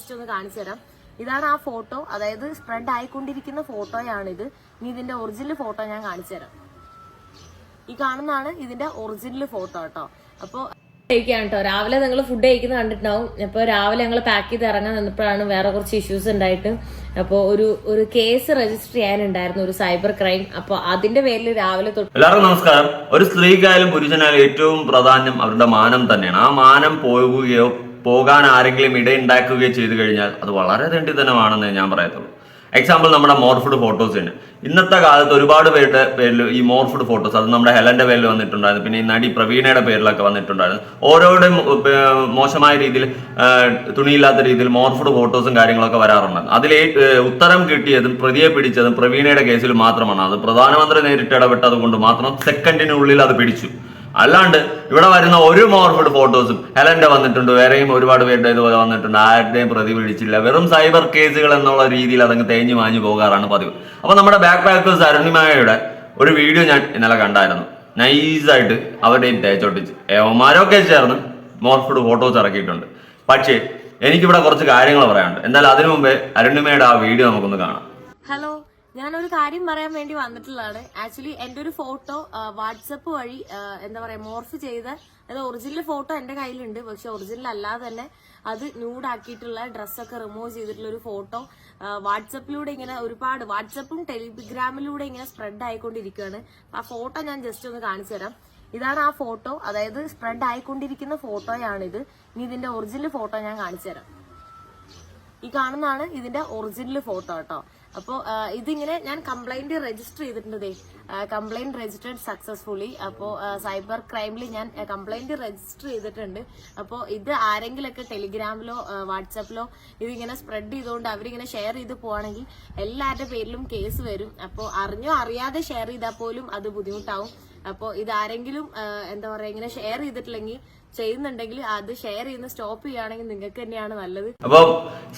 Just ഒന്ന് കാണിച്ചു തരാം. ഇതാണ് ആ ഫോട്ടോ. അതായത് സ്പ്രെഡ് ആയിക്കൊണ്ടിരിക്കുന്ന ഫോട്ടോയാണിത്. ഇനി ഇതിന്റെ ഒറിജിനൽ ഫോട്ടോ ഞാൻ കാണിച്ചു തരാം. ഈ കാണുന്നതാണ് ഇതിന്റെ ഒറിജിനൽ ഫോട്ടോ കേട്ടോ. അപ്പോ കഴിക്കുകയാണ് കേട്ടോ. രാവിലെ നിങ്ങൾ ഫുഡ് കഴിക്കുന്നത് കണ്ടിട്ടുണ്ടാവും. അപ്പോൾ രാവിലെ ഞങ്ങൾ പാക്ക് ചെയ്ത് ഇറങ്ങാൻ നിന്നപ്പോഴാണ് വേറെ കുറച്ച് ഇഷ്യൂസ് ഉണ്ടായിട്ട്. അപ്പോൾ ഒരു ഒരു കേസ് രജിസ്റ്റർ ചെയ്യാനുണ്ടായിരുന്നു ഒരു സൈബർ ക്രൈം അപ്പോൾ അതിന്റെ പേരിൽ രാവിലെ തൊട്ട് എല്ലാവർക്കും നമസ്കാരം. ഒരു സ്ത്രീക്കായാലും പുരുഷനായാലും ഏറ്റവും പ്രധാനം അവരുടെ മാനം തന്നെയാണ്. ആ മാനം പോകുകയോ പോകാൻ ആരെങ്കിലും ഇടയുണ്ടാക്കുകയോ ചെയ്തു കഴിഞ്ഞാൽ അത് വളരെ ദണ്ഡിതനമാണെന്ന് ഞാൻ പറയത്തുള്ളൂ. എക്സാമ്പിൾ നമ്മുടെ മോർഫുഡ് ഫോട്ടോസിന് ഇന്നത്തെ കാലത്ത് ഒരുപാട് പേരുടെ പേരിൽ ഈ മോർഫുഡ് ഫോട്ടോസ് അത് നമ്മുടെ ഹെലന്റെ പേരിൽ വന്നിട്ടുണ്ടായിരുന്നു. പിന്നെ ഈ നടി പ്രവീണയുടെ പേരിലൊക്കെ വന്നിട്ടുണ്ടായിരുന്നു. ഓരോരുടെ മോശമായ രീതിയിൽ തുണിയില്ലാത്ത രീതിയിൽ മോർഫുഡ് ഫോട്ടോസും കാര്യങ്ങളൊക്കെ വരാറുണ്ടായിരുന്നു. അതിൽ ഉത്തരം കിട്ടിയതും പ്രതിയെ പിടിച്ചതും പ്രവീണയുടെ കേസിൽ മാത്രമാണ്. അത് പ്രധാനമന്ത്രി നേരിട്ട് ഇടപെട്ടത് കൊണ്ട് മാത്രം സെക്കൻഡിനുള്ളിൽ അത് പിടിച്ചു. അല്ലാണ്ട് ഇവിടെ വരുന്ന ഒരു മോർഫിഡ് ഫോട്ടോസും ഹെലന്റെ വന്നിട്ടുണ്ട് വേറെയും ഒരുപാട് പേരുടെ ഇതുപോലെ വന്നിട്ടുണ്ട്. ആരുടെയും പ്രതി പിടിച്ചില്ല വെറും സൈബർ കേസുകൾ എന്നുള്ള രീതിയിൽ അതങ്ങ് തേഞ്ഞു മാഞ്ഞു പോകാറാണ് പതിവ്. അപ്പൊ നമ്മുടെ ബാക്ക് പാക്കേഴ്സ് അരുണിമായയുടെ ഒരു വീഡിയോ ഞാൻ ഇന്നലെ കണ്ടായിരുന്നു. നൈസായിട്ട് അവരുടെയും തേച്ചോട്ടിച്ച് ഏവന്മാരൊക്കെ ചേർന്ന് മോർഫിഡ് ഫോട്ടോസ് ഇറക്കിയിട്ടുണ്ട്. പക്ഷേ എനിക്കിവിടെ കുറച്ച് കാര്യങ്ങൾ പറയാനുണ്ട്. എന്തായാലും അതിനു മുമ്പേ അരുണിമയുടെ ആ വീഡിയോ നമുക്കൊന്ന് കാണാം. ഹലോ ഞാനൊരു കാര്യം പറയാൻ വേണ്ടി വന്നിട്ടുള്ളതാണ്. ആക്ച്വലി എന്റെ ഒരു ഫോട്ടോ വാട്സപ്പ് വഴി എന്താ പറയാ മോർഫ് ചെയ്ത അത് ഒറിജിനൽ ഫോട്ടോ എന്റെ കയ്യിലുണ്ട്. പക്ഷെ ഒറിജിനൽ അല്ലാതെ തന്നെ അത് ന്യൂഡാക്കിയിട്ടുള്ള ഡ്രസ്സൊക്കെ റിമൂവ് ചെയ്തിട്ടുള്ള ഒരു ഫോട്ടോ വാട്സപ്പിലൂടെ ഇങ്ങനെ ഒരുപാട് വാട്സപ്പും ടെലിഗ്രാമിലൂടെ ഇങ്ങനെ സ്പ്രെഡ് ആയിക്കൊണ്ടിരിക്കുകയാണ്. ആ ഫോട്ടോ ഞാൻ ജസ്റ്റ് ഒന്ന് കാണിച്ചു തരാം. ഇതാണ് ആ ഫോട്ടോ. അതായത് സ്പ്രെഡ് ആയിക്കൊണ്ടിരിക്കുന്ന ഫോട്ടോയാണിത്. ഇനി ഇതിന്റെ ഒറിജിനൽ ഫോട്ടോ ഞാൻ കാണിച്ചു തരാം. ഈ കാണുന്നതാണ് ഇതിന്റെ ഒറിജിനൽ ഫോട്ടോ കേട്ടോ. അപ്പോൾ ഇതിങ്ങനെ ഞാൻ കംപ്ലൈന്റ് രജിസ്റ്റർ ചെയ്തിട്ടുണ്ട് കംപ്ലൈന്റ് രജിസ്റ്റേർഡ് സക്സസ്ഫുള്ളി അപ്പോൾ സൈബർ ക്രൈമിൽ ഞാൻ കംപ്ലൈന്റ് രജിസ്റ്റർ ചെയ്തിട്ടുണ്ട്. അപ്പോൾ ഇത് ആരെങ്കിലൊക്കെ ടെലിഗ്രാമിലോ വാട്സാപ്പിലോ ഇതിങ്ങനെ സ്പ്രെഡ് ചെയ്തുകൊണ്ട് അവരിങ്ങനെ ഷെയർ ചെയ്ത് പോവാണെങ്കിൽ എല്ലാവരുടെ പേരിലും കേസ് വരും. അപ്പോൾ അറിഞ്ഞോ അറിയാതെ ഷെയർ ചെയ്താൽ പോലും അത് ബുദ്ധിമുട്ടാവും. അപ്പോൾ ഇതാരെങ്കിലും എന്താ പറയുക ഇങ്ങനെ ഷെയർ ചെയ്തിട്ടില്ലെങ്കിൽ ചെയ്യുന്നുണ്ടെങ്കിൽ അത് ഷെയർ ചെയ്യുന്ന സ്റ്റോപ്പ് ചെയ്യുകയാണെങ്കിൽ നിങ്ങൾക്ക് തന്നെയാണ് നല്ലത്. അപ്പോൾ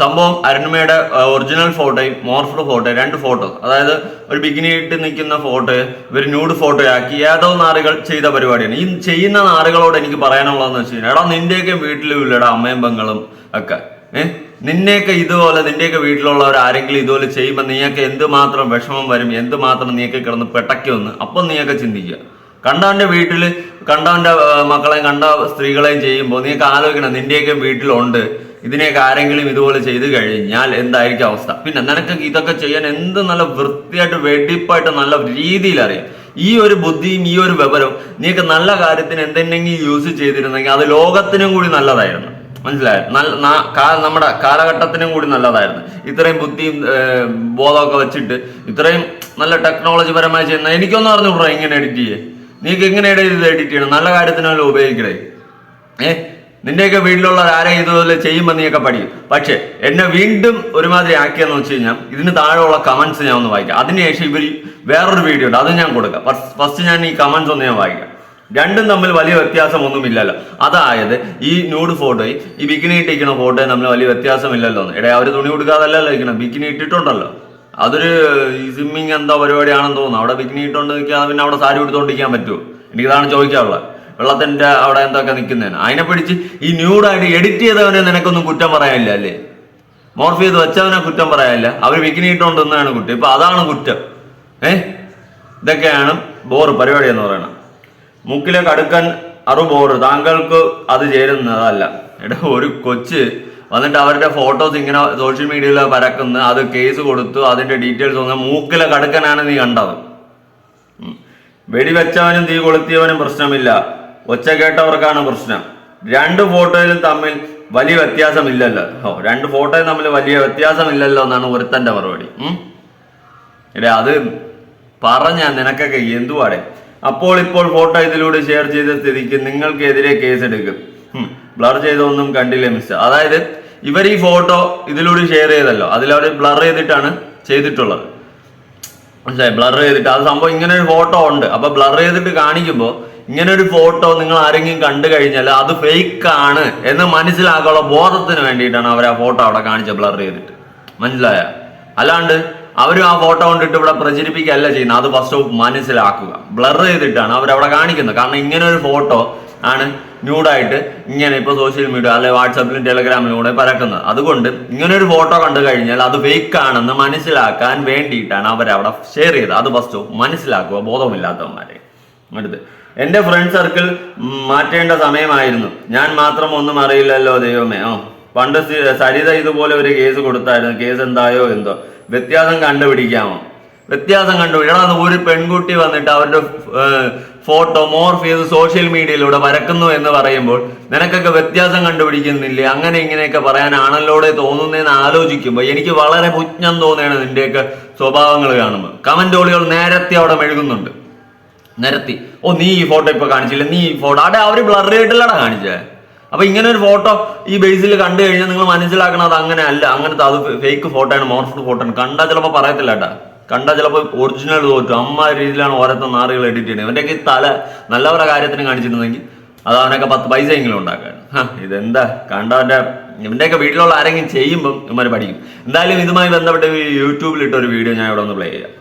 സംഭവം അരുണിമയുടെ ഒറിജിനൽ ഫോട്ടോയും മോർഫ്ഡ് ഫോട്ടോ രണ്ട് ഫോട്ടോ അതായത് ഒരു ബിഗിനി ഇട്ട് നിൽക്കുന്ന ഫോട്ടോ ഇവർ ന്യൂഡ് ഫോട്ടോ ആക്കി ഏതോ നാറുകൾ ചെയ്ത പരിപാടിയാണ്. ഈ ചെയ്യുന്ന നാറുകളോട് എനിക്ക് പറയാനുള്ളതെന്ന് വെച്ച് കഴിഞ്ഞാൽ എടാ നിന്റെയൊക്കെ വീട്ടിലും ഇല്ലടാ അമ്മയും പെങ്ങളും ഒക്കെ. ഏഹ് നിന്നെയൊക്കെ ഇതുപോലെ നിന്റെയൊക്കെ വീട്ടിലുള്ളവർ ആരെങ്കിലും ഇതുപോലെ ചെയ്യുമ്പോൾ നീയൊക്കെ എന്തുമാത്രം വിഷമം വരും എന്തുമാത്രം നീയൊക്കെ കിടന്ന് പെട്ടയ്ക്കൊന്ന് അപ്പം നീയൊക്കെ ചിന്തിക്കുക. കണ്ടവന്റെ വീട്ടിൽ കണ്ടവന്റെ മക്കളെയും കണ്ട സ്ത്രീകളെയും ചെയ്യുമ്പോൾ നീക്ക് ആലോചിക്കണം നിന്റെയൊക്കെ വീട്ടിലുണ്ട്. ഇതിനെയൊക്കെ ആരെങ്കിലും ഇതുപോലെ ചെയ്തു കഴിഞ്ഞാൽ എന്തായിരിക്കും അവസ്ഥ? പിന്നെ നിനക്ക് ഇതൊക്കെ ചെയ്യാൻ എന്ത് നല്ല വൃത്തിയായിട്ട് വെടിപ്പായിട്ട് നല്ല രീതിയിൽ അറിയാം. ഈ ഒരു ബുദ്ധിയും ഈ ഒരു വിവരവും നീക്ക് നല്ല കാര്യത്തിന് എന്തെങ്കിലും യൂസ് ചെയ്തിരുന്നെങ്കിൽ അത് ലോകത്തിനും കൂടി നല്ലതായിരുന്നു. മനസ്സിലായോ? നല്ല നമ്മുടെ കാലഘട്ടത്തിനും കൂടി നല്ലതായിരുന്നു. ഇത്രയും ബുദ്ധിയും ബോധമൊക്കെ വെച്ചിട്ട് ഇത്രയും നല്ല ടെക്നോളജി പരമായി ചെയ്യുന്ന എനിക്കൊന്നും അറിഞ്ഞുകൂടാ ഇങ്ങനെ എഡിറ്റ് ചെയ്യേ. നീക്ക് എങ്ങനെയാണ് ഇത് എഡിറ്റ് ചെയ്യണം? നല്ല കാര്യത്തിനല്ലോ ഉപയോഗിക്കണേ? ഏ? നിന്റെയൊക്കെ വീട്ടിലുള്ള ആരെ ഇതുപോലെ ചെയ്യുമ്പോൾ നീയൊക്കെ പഠിക്കും. പക്ഷെ എന്നെ വീണ്ടും ഒരുമാതിരി ആക്കിയെന്ന് വെച്ച് കഴിഞ്ഞാൽ ഇതിന് താഴെയുള്ള കമൻസ് ഞാൻ ഒന്ന് വായിക്കാം. അതിനുശേഷം ഇവർ വേറൊരു വീഡിയോ ഉണ്ട്. അത് ഞാൻ കൊടുക്കാം. ഫസ്റ്റ് ഞാൻ ഈ കമൻസ് ഒന്ന് ഞാൻ വായിക്കാം. രണ്ടും തമ്മിൽ വലിയ വ്യത്യാസമൊന്നുമില്ലല്ലോ. അതായത് ഈ ന്യൂഡ് ഫോട്ടോയും ഈ ബിക്കിനി ഇട്ടിരിക്കുന്ന ഫോട്ടോയും തമ്മിൽ വലിയ വ്യത്യാസമില്ലല്ലോ എന്ന്. എടേ അവർ തുണി കൊടുക്കാതല്ലല്ലോ ഇരിക്കണം. ബിക്കിനി ഇട്ടിട്ടുണ്ടല്ലോ. അതൊരു സ്വിമ്മിങ് എന്തോ പരിപാടിയാണെന്ന് തോന്നുന്നു. അവിടെ ബിക്കിനി ഇട്ടുകൊണ്ട് നിൽക്കാതെ പിന്നെ അവിടെ സാരി എടുത്തുകൊണ്ടിരിക്കാൻ പറ്റുമോ എനിക്കിതാണ് ചോദിക്കാനുള്ളത് വെള്ളത്തിന്റെ അവിടെ എന്തൊക്കെ നിൽക്കുന്നതിന് അതിനെ പിടിച്ച് ഈ ന്യൂഡായിട്ട് എഡിറ്റ് ചെയ്തവനെ നിനക്കൊന്നും കുറ്റം പറയാനില്ല അല്ലേ? മോർഫ് ചെയ്ത് വെച്ചവനെ കുറ്റം പറയാനില്ല. അവർ ബിക്കിനി ഇട്ടുകൊണ്ടെന്നാണ് കുറ്റം. ഇപ്പൊ അതാണ് കുറ്റം. ഏ? ഇതൊക്കെയാണ് ബോറ് പരിപാടി എന്ന് പറയുന്നത് മുക്കിലെ കടുക്കൻ അറു ബോറ് താങ്കൾക്ക് അത് ചേരുന്നതല്ല. എടാ ഒരു കൊച്ച് വന്നിട്ട് അവരുടെ ഫോട്ടോസ് ഇങ്ങനെ സോഷ്യൽ മീഡിയയിൽ പരക്കുന്നു അത് കേസ് കൊടുത്തു അതിന്റെ ഡീറ്റെയിൽസ് ഒന്ന് മൂക്കിലെ കടുക്കനാണ് നീ കണ്ടത്. വെടിവെച്ചവനും തീ കൊളുത്തിയവനും പ്രശ്നമില്ല. ഒച്ച കേട്ടവർക്കാണ് പ്രശ്നം. രണ്ട് ഫോട്ടോയിലും തമ്മിൽ വലിയ വ്യത്യാസമില്ലല്ലോ. ഓ രണ്ട് ഫോട്ടോയും തമ്മിൽ വലിയ വ്യത്യാസമില്ലല്ലോ എന്നാണ് ഒരുത്തന്റെ മറുപടി. ഉം. അത് പറഞ്ഞ നിനക്കൊക്കെ എന്തുവാടെ? അപ്പോൾ ഇപ്പോൾ ഫോട്ടോ ഇതിലൂടെ ഷെയർ ചെയ്ത സ്ഥിതിക്ക് നിങ്ങൾക്കെതിരെ കേസെടുക്കും. ബ്ലർ ചെയ്തൊന്നും കണ്ടില്ല മിസ് അതായത് ഇവർ ഈ ഫോട്ടോ ഇതിലൂടെ ഷെയർ ചെയ്തല്ലോ. അതിലവർ ബ്ലർ ചെയ്തിട്ടാണ് ചെയ്തിട്ടുള്ളത്. മനസ്സിലായി? ബ്ലർ ചെയ്തിട്ട് അത് സംഭവം ഇങ്ങനെ ഒരു ഫോട്ടോ ഉണ്ട്. അപ്പൊ ബ്ലർ ചെയ്തിട്ട് കാണിക്കുമ്പോൾ ഇങ്ങനെ ഒരു ഫോട്ടോ നിങ്ങൾ ആരെങ്കിലും കണ്ടു കഴിഞ്ഞാൽ അത് ഫേക്ക് ആണ് എന്ന് മനസ്സിലാക്കാനുള്ള ബോധത്തിന് വേണ്ടിയിട്ടാണ് അവർ ആ ഫോട്ടോ അവിടെ കാണിച്ച ബ്ലർ ചെയ്തിട്ട്. മനസ്സിലായ? അല്ലാണ്ട് അവരും ആ ഫോട്ടോ കൊണ്ടിട്ട് ഇവിടെ പ്രചരിപ്പിക്കുകയല്ല ചെയ്യുന്നത്. അത് ഫസ്റ്റ് മനസ്സിലാക്കുക. ബ്ലർ ചെയ്തിട്ടാണ് അവർ അവിടെ കാണിക്കുന്നത്. കാരണം ഇങ്ങനെ ഒരു ഫോട്ടോ ആണ് ന്യൂഡായിട്ട് ഇങ്ങനെ ഇപ്പൊ സോഷ്യൽ മീഡിയ അല്ലെ വാട്സാപ്പിലും ടെലഗ്രാമിലും കൂടെ പരക്കുന്നത് അതുകൊണ്ട് ഇങ്ങനെ ഒരു ഫോട്ടോ കണ്ടു കഴിഞ്ഞാൽ അത് ഫേക്ക് ആണെന്ന് മനസ്സിലാക്കാൻ വേണ്ടിയിട്ടാണ് അവരവിടെ ഷെയർ ചെയ്തത്. അത് ഫസ്റ്റ് മനസ്സിലാക്കുക ബോധമില്ലാത്തവന്മാരെ. അടുത്ത് എന്റെ ഫ്രണ്ട് സർക്കിൾ മാറ്റേണ്ട സമയമായിരുന്നു. ഞാൻ മാത്രം ഒന്നും അറിയില്ലല്ലോ ദൈവമേ. ഓ പണ്ട് സരിത ഇതുപോലെ ഒരു കേസ് കൊടുത്തായിരുന്നു. കേസ് എന്തായോ എന്തോ. വ്യത്യാസം കണ്ടുപിടിക്കാമോ? വ്യത്യാസം കണ്ടുപിടിക്കണം. അത് ഒരു പെൺകുട്ടി വന്നിട്ട് അവരുടെ ഫോട്ടോ മോർഫ് സോഷ്യൽ മീഡിയയിലൂടെ വരക്കുന്നു എന്ന് പറയുമ്പോൾ നിനക്കൊക്കെ വ്യത്യാസം കണ്ടുപിടിക്കുന്നില്ലേ? അങ്ങനെ ഇങ്ങനെയൊക്കെ പറയാനാണല്ലോടെ തോന്നുന്നതെന്ന് ആലോചിക്കുമ്പോൾ എനിക്ക് വളരെ പുജ്ഞം തോന്നുകയാണ് നിന്റെയൊക്കെ സ്വഭാവങ്ങൾ കാണുമ്പോൾ കമന്റോളികൾ നേരത്തെ അവിടെ മെഴുകുന്നുണ്ട്. നിരത്തി ഓ നീ ഈ ഫോട്ടോ ഇപ്പൊ കാണിച്ചില്ല? നീ ഈ ഫോട്ടോ അവിടെ അവർ ബ്ലർ ആയിട്ടല്ലടാ കാണിച്ചേ. അപ്പൊ ഇങ്ങനെ ഒരു ഫോട്ടോ ഈ ബേസിൽ കണ്ടു കഴിഞ്ഞാൽ നിങ്ങൾ മനസ്സിലാക്കണം അത് അങ്ങനെ അല്ല. അങ്ങനത്തെ അത് ഫേക്ക് ഫോട്ടോ ആണ് മോർഫ്ഡ് ഫോട്ടോ ആണ്. കണ്ടാൽ ചിലപ്പോൾ പറയത്തില്ല കേട്ടാ. കണ്ടാൽ ചിലപ്പോൾ ഒറിജിനൽ തോറ്റു. അമ്മ രീതിയിലാണ് ഓരോരുത്തർ നാറുകൾ എഡിറ്റ് ചെയ്യുന്നത്. ഇവന്റെയൊക്കെ തല നല്ലവരുടെ കാര്യത്തിന് കാണിച്ചിരുന്നെങ്കിൽ അത് അവനൊക്കെ പത്ത് പൈസ എങ്കിലും ഉണ്ടാക്കാൻ ഇതെന്താ? കണ്ടവന്റെ ഇവന്റെയൊക്കെ വീട്ടിലുള്ള ആരെങ്കിലും ചെയ്യുമ്പം ഇവന്മാർ പഠിക്കും. എന്തായാലും ഇതുമായി ബന്ധപ്പെട്ട് യൂട്യൂബിൽ ഇട്ട ഒരു വീഡിയോ ഞാൻ ഇവിടെ ഒന്ന് പ്ലേ ചെയ്യാം.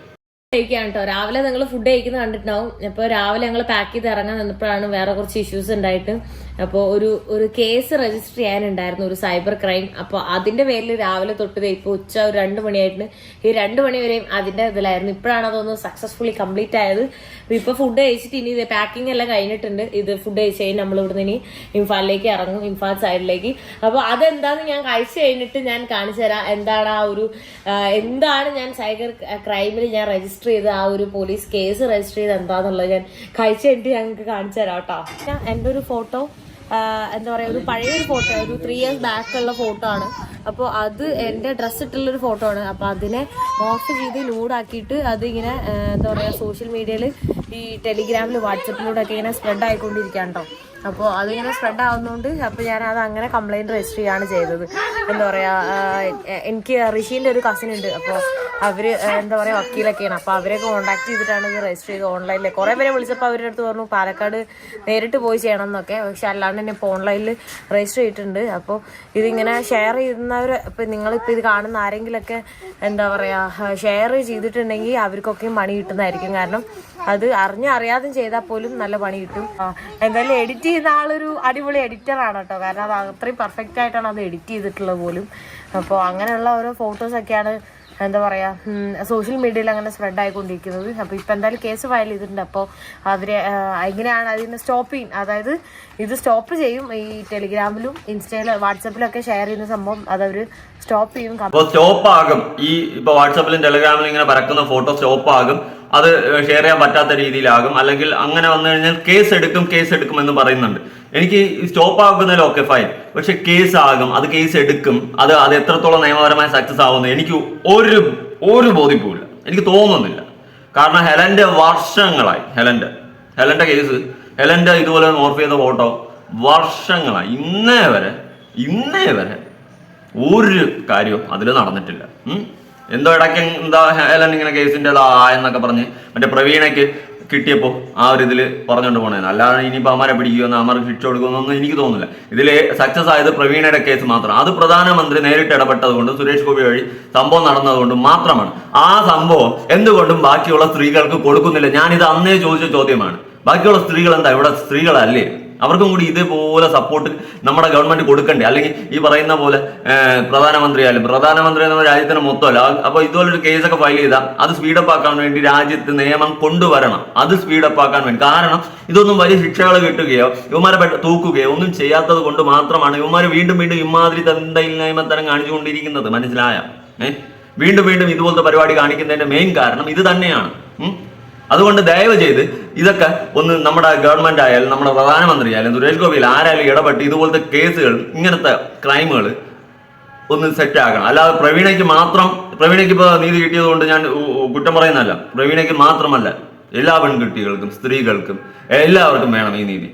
കഴിക്കാൻ കേട്ടോ. രാവിലെ നിങ്ങൾ ഫുഡ് കഴിക്കുന്നത് കണ്ടിട്ടുണ്ടാവും. ഇപ്പോൾ രാവിലെ ഞങ്ങൾ പാക്ക് ചെയ്ത് ഇറങ്ങാൻ നിന്നപ്പോഴാണ് വേറെ കുറച്ച് ഇഷ്യൂസ് ഉണ്ടായിട്ട് അപ്പോൾ ഒരു ഒരു കേസ് രജിസ്റ്റർ ചെയ്യാനുണ്ടായിരുന്നു ഒരു സൈബർ ക്രൈം അപ്പോൾ അതിന്റെ പേരിൽ രാവിലെ തൊട്ട് ഇപ്പോൾ ഉച്ച ഒരു രണ്ട് മണിയായിട്ട് ഈ രണ്ട് മണി വരെയും അതിന്റെ ഇതിലായിരുന്നു. ഇപ്പോഴാണ് അതൊന്ന് സക്സസ്ഫുള്ളി കംപ്ലീറ്റ് ആയത്. ഇപ്പോൾ ഫുഡ് കഴിച്ചിട്ട് ഇനി ഇത് പാക്കിംഗ് എല്ലാം കഴിഞ്ഞിട്ടുണ്ട്. ഇത് ഫുഡ് കഴിച്ച് കഴിഞ്ഞ് നമ്മൾ ഇവിടുന്ന് ഇനി ഇംഫാലിലേക്ക് ഇറങ്ങും ഇംഫാൽ സൈഡിലേക്ക് അപ്പോൾ അതെന്താന്ന് ഞാൻ കഴിച്ചു കഴിഞ്ഞിട്ട് ഞാൻ കാണിച്ചു തരാം. എന്താണ് ആ ഒരു എന്താണ് ഞാൻ സൈബർ ക്രൈമിൽ ഞാൻ രജിസ്റ്റർ ചെയ്ത ആ ഒരു പോലീസ് കേസ് രജിസ്റ്റർ ചെയ്ത് എന്താന്നുള്ളത് ഞാൻ കഴിച്ചു കഴിഞ്ഞിട്ട് ഞങ്ങൾക്ക് കാണിച്ചു തരാം കേട്ടോ. എന്റെ ഒരു ഫോട്ടോ എന്താ പറയുക ഒരു പഴയ ഒരു ഫോട്ടോ ഒരു ത്രീ ഇയേഴ്സ് ബാക്കുള്ള ഫോട്ടോ ആണ്. അപ്പോൾ അത് എന്റെ ഡ്രസ്സ് ഇട്ടുള്ളൊരു ഫോട്ടോ ആണ്. അപ്പോൾ അതിനെ മോർഫ് ചെയ്ത് ലൂഡാക്കിയിട്ട് അതിങ്ങനെ എന്താ പറയുക സോഷ്യൽ മീഡിയയിൽ ഈ ടെലിഗ്രാമിൽ വാട്സപ്പിലൂടെ ഒക്കെ ഇങ്ങനെ സ്പ്രെഡ് ആയിക്കൊണ്ടിരിക്കുകയാണ് കേട്ടോ അപ്പോൾ അതിങ്ങനെ സ്പ്രെഡ് ആവുന്നതുകൊണ്ട് അപ്പോൾ ഞാൻ അത് അങ്ങനെ കംപ്ലയിന്റ് രജിസ്റ്റർ ചെയ്യുകയാണ് ചെയ്തത്. എന്താ പറയുക എനിക്ക് ഋഷീന്റെ ഒരു കസിൻ ഉണ്ട്. അപ്പോൾ അവർ എന്താ പറയുക വക്കീലൊക്കെയാണ്. അപ്പോൾ അവരെ കോൺടാക്ട് ചെയ്തിട്ടാണ് ഇത് രജിസ്റ്റർ ചെയ്ത് ഓൺലൈനിൽ കുറേ പേരെ വിളിച്ചപ്പോൾ അവരുടെ അടുത്ത് പറഞ്ഞു പാലക്കാട് നേരിട്ട് പോയി ചെയ്യണം എന്നൊക്കെ. പക്ഷെ അല്ലാണ്ട് തന്നെ ഇപ്പോൾ ഓൺലൈനിൽ രജിസ്റ്റർ ചെയ്തിട്ടുണ്ട്. അപ്പോൾ ഇതിങ്ങനെ ഷെയർ ചെയ്യുന്നവർ ഇപ്പോൾ നിങ്ങളിപ്പോൾ ഇത് കാണുന്ന ആരെങ്കിലൊക്കെ എന്താ പറയുക ഷെയർ ചെയ്തിട്ടുണ്ടെങ്കിൽ അവർക്കൊക്കെ പണി കിട്ടുന്നതായിരിക്കും. കാരണം അത് അറിഞ്ഞ അറിയാതും ചെയ്താൽ പോലും നല്ല പണി കിട്ടും. എന്തായാലും എഡിറ്റ് ചെയ്യുന്ന ആളൊരു അടിപൊളി എഡിറ്റർ ആണ് കേട്ടോ. കാരണം അത് അത്രയും പെർഫെക്റ്റ് ആയിട്ടാണ് അത് എഡിറ്റ് ചെയ്തിട്ടുള്ളത് പോലും. അപ്പോൾ അങ്ങനെയുള്ള ഓരോ ഫോട്ടോസൊക്കെയാണ് എന്താ പറയുക സോഷ്യൽ മീഡിയയിൽ അങ്ങനെ സ്പ്രെഡ് ആയിക്കൊണ്ടിരിക്കുന്നത്. അപ്പോൾ ഇപ്പം എന്തായാലും കേസ് ഫയൽ ചെയ്തിട്ടുണ്ട്. അപ്പോൾ അവരെ എങ്ങനെയാണ് അതിൽ നിന്ന് സ്റ്റോപ്പ് ചെയ്യും അതായത് ഇത് സ്റ്റോപ്പ് ചെയ്യും. ഈ ടെലിഗ്രാമിലും ഇൻസ്റ്റയിലും വാട്സപ്പിലൊക്കെ ഷെയർ ചെയ്യുന്ന സംഭവം അതവർ സ്റ്റോപ്പ് ചെയ്യും. അപ്പോൾ സ്റ്റോപ്പ് ആകും. ഈ ഇപ്പൊ വാട്സാപ്പിലും ടെലിഗ്രാമിലും ഇങ്ങനെ പറക്കുന്ന ഫോട്ടോ സ്റ്റോപ്പ് ആകും. അത് ഷെയർ ചെയ്യാൻ പറ്റാത്ത രീതിയിലാകും. അല്ലെങ്കിൽ അങ്ങനെ വന്നു കഴിഞ്ഞാൽ കേസ് എടുക്കും കേസ് എടുക്കും എന്ന് പറയുന്നുണ്ട്. എനിക്ക് സ്റ്റോപ്പ് ആകുന്നതിൽ ഓക്കെ ഫൈൻ പക്ഷെ കേസ് ആകും അത് കേസ് എടുക്കും അത് അത് എത്രത്തോളം നിയമപരമായ സക്സസ് ആവുന്നു എനിക്ക് ഒരു ഒരു ബോധിപ്പുമില്ല എനിക്ക് തോന്നുന്നില്ല. കാരണം ഹെലന്റെ വർഷങ്ങളായി ഹെലന്റെ ഹെലന്റെ കേസ് ഹെലന്റെ ഇതുപോലെ ഓർഫ് ചെയ്ത ഫോട്ടോ വർഷങ്ങളായി. ഇന്നേ വരെ ഇന്നേ വരെ ഒരു കാര്യവും അതിൽ നടന്നിട്ടില്ല. എന്തോ ഇടയ്ക്ക് എന്താ ഹെലൻ ഇങ്ങനെ കേസിന്റെ ആ എന്നൊക്കെ പറഞ്ഞ് മറ്റേ പ്രവീണയ്ക്ക് കിട്ടിയപ്പോ ആ ഒരു ഇതിൽ പറഞ്ഞുകൊണ്ട് പോണേന്ന് അല്ലാതെ ഇനിയിപ്പോൾ അമരെ പിടിക്കുമെന്ന് അമർക്ക് ശിക്ഷ കൊടുക്കുമെന്നൊന്നും എനിക്ക് തോന്നുന്നില്ല. ഇതിൽ സക്സസ് ആയത് പ്രവീണയുടെ കേസ് മാത്രം. അത് പ്രധാനമന്ത്രി നേരിട്ട് ഇടപെട്ടത് കൊണ്ടും സുരേഷ് ഗോപി വഴി സംഭവം നടന്നതുകൊണ്ടും മാത്രമാണ്. ആ സംഭവം എന്തുകൊണ്ടും ബാക്കിയുള്ള സ്ത്രീകൾക്ക് കൊടുക്കുന്നില്ല. ഞാനിത് അന്നേ ചോദിച്ച ചോദ്യമാണ്. ബാക്കിയുള്ള സ്ത്രീകൾ എന്താ? ഇവിടെ സ്ത്രീകളല്ലേ? അവർക്കും കൂടി ഇതേപോലെ സപ്പോർട്ട് നമ്മുടെ ഗവൺമെന്റ് കൊടുക്കണ്ടേ? അല്ലെങ്കിൽ ഈ പറയുന്ന പോലെ പ്രധാനമന്ത്രി ആയാലും പ്രധാനമന്ത്രി എന്ന രാജ്യത്തിന് മൊത്തമല്ല. ആ- അപ്പൊ ഇതുപോലൊരു കേസൊക്കെ ഫയൽ ചെയ്താൽ അത് സ്പീഡപ്പ് ആക്കാൻ വേണ്ടി രാജ്യത്ത് നിയമം കൊണ്ടുവരണം. അത് സ്പീഡപ്പ് ആക്കാൻ വേണ്ടി. കാരണം ഇതൊന്നും വലിയ ശിക്ഷകൾ കിട്ടുകയോ ഇവന്മാരെ തൂക്കുകയോ ഒന്നും ചെയ്യാത്തത് കൊണ്ട് മാത്രമാണ് ഇവന്മാർ വീണ്ടും വീണ്ടും ഇമാതിരി തന്തയില്ലായ്മ തരം കാണിച്ചുകൊണ്ടിരിക്കുന്നത്. മനസ്സിലായ? ഏഹ് വീണ്ടും വീണ്ടും ഇതുപോലത്തെ പരിപാടി കാണിക്കുന്നതിന്റെ മെയിൻ കാരണം ഇത് തന്നെയാണ്. അതുകൊണ്ട് ദയവ് ചെയ്ത് ഇതൊക്കെ ഒന്ന് നമ്മുടെ ഗവൺമെന്റ് ആയാലും നമ്മുടെ പ്രധാനമന്ത്രി ആയാലും സുരേഷ് ഗോപിയിൽ ആരായാലും ഇടപെട്ട് ഇതുപോലത്തെ കേസുകൾ ഇങ്ങനത്തെ ക്രൈമുകൾ ഒന്ന് സെറ്റ് ആക്കണം. അല്ലാതെ പ്രവീണയ്ക്ക് മാത്രം പ്രവീണയ്ക്ക് ഇപ്പോൾ നീതി കിട്ടിയത് കൊണ്ട് ഞാൻ കുറ്റം പറയുന്നതല്ല. പ്രവീണയ്ക്ക് മാത്രമല്ല എല്ലാ പെൺകുട്ടികൾക്കും സ്ത്രീകൾക്കും എല്ലാവർക്കും വേണം ഈ നീതി.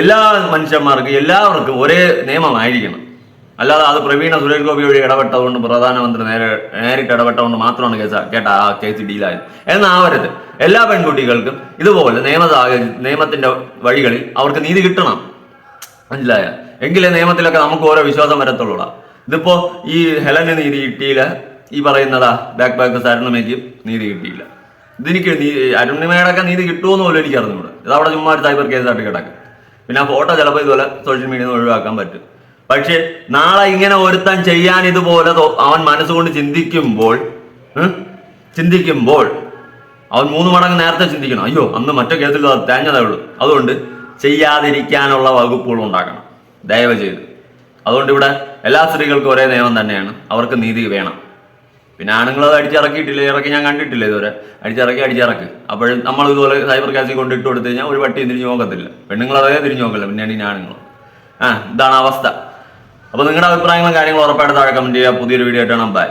എല്ലാ മനുഷ്യന്മാർക്കും എല്ലാവർക്കും ഒരേ നിയമമായിരിക്കണം. അല്ലാതെ അത് പ്രവീണ സുരേഷ് ഗോപി ഇടപെട്ടതുകൊണ്ട് പ്രധാനമന്ത്രി നേരെ നേരിട്ട് ഇടപെട്ടതുകൊണ്ട് മാത്രമാണ് കേസ് കേട്ട ആ കേസ് ഡീലായത്. എന്നാവരുത് എല്ലാ പെൺകുട്ടികൾക്കും ഇതുപോലെ നിയമ നിയമത്തിന്റെ വഴികളിൽ അവർക്ക് നീതി കിട്ടണം. മനസ്സിലായ? എങ്കിലേ നിയമത്തിലൊക്കെ നമുക്ക് ഓരോ വിശ്വാസം വരത്തുള്ളൂടാ. ഇതിപ്പോ ഈ ഹെലന് നീതി കിട്ടിയില്ല. ഈ പറയുന്നതാ ബാക്ക് ബാക്ക് അരുണിമയ്ക്ക് നീതി കിട്ടിയില്ല. ഇതെനിക്ക് നീ അരുണിമയുടെ ഒക്കെ നീതി കിട്ടുമെന്ന് പോലും എനിക്ക് അറിഞ്ഞൂടെ ഇത് അവിടെ ചുമ്മാ ഒരു സൈബർ കേസായിട്ട് കിടക്കും. പിന്നെ ആ ഫോട്ടോ ചിലപ്പോൾ ഇതുപോലെ സോഷ്യൽ മീഡിയയിൽ നിന്ന് ഒഴിവാക്കാൻ പറ്റും. പക്ഷെ നാളെ ഇങ്ങനെ ഒരുത്തൻ ചെയ്യാൻ ഇതുപോലെ അവൻ മനസ്സുകൊണ്ട് ചിന്തിക്കുമ്പോൾ ചിന്തിക്കുമ്പോൾ അവൻ മൂന്ന് മടങ്ങ് നേരത്തെ ചിന്തിക്കണം. അയ്യോ അന്ന് മറ്റേ കേസിൽ തേഞ്ഞതേ ഉള്ളൂ. അതുകൊണ്ട് ചെയ്യാതിരിക്കാനുള്ള വകുപ്പുകൾ ഉണ്ടാക്കണം. ദയവ് ചെയ്ത്. അതുകൊണ്ട് ഇവിടെ എല്ലാ സ്ത്രീകൾക്കും ഒരേ നിയമം തന്നെയാണ്. അവർക്ക് നീതി വേണം. പിന്നെ ആണുങ്ങൾ അത് അടിച്ചിറക്കിയിട്ടില്ല? ഇറക്കി ഞാൻ കണ്ടിട്ടില്ല ഇതുവരെ? അടിച്ചിറക്കി അടിച്ചിറക്ക്. അപ്പോഴും നമ്മൾ ഇതുപോലെ സൈബർ കേസിൽ കൊണ്ട് ഇട്ട് കൊടുത്തു കഴിഞ്ഞാൽ ഒരു പട്ടിയും തിരിഞ്ഞു നോക്കത്തില്ല പെണ്ണുങ്ങൾ അതേ തിരിഞ്ഞു നോക്കില്ല പിന്നെയാണ് ഈ ആണുങ്ങൾ. ആ ഇതാണ് അവസ്ഥ. അപ്പൊ നിങ്ങളുടെ അഭിപ്രായങ്ങളും കാര്യങ്ങളും ഉറപ്പായിട്ട് താഴെ കമന്റ് ചെയ്യുക. പുതിയൊരു വീഡിയോ ആയിട്ടാണ് ബൈ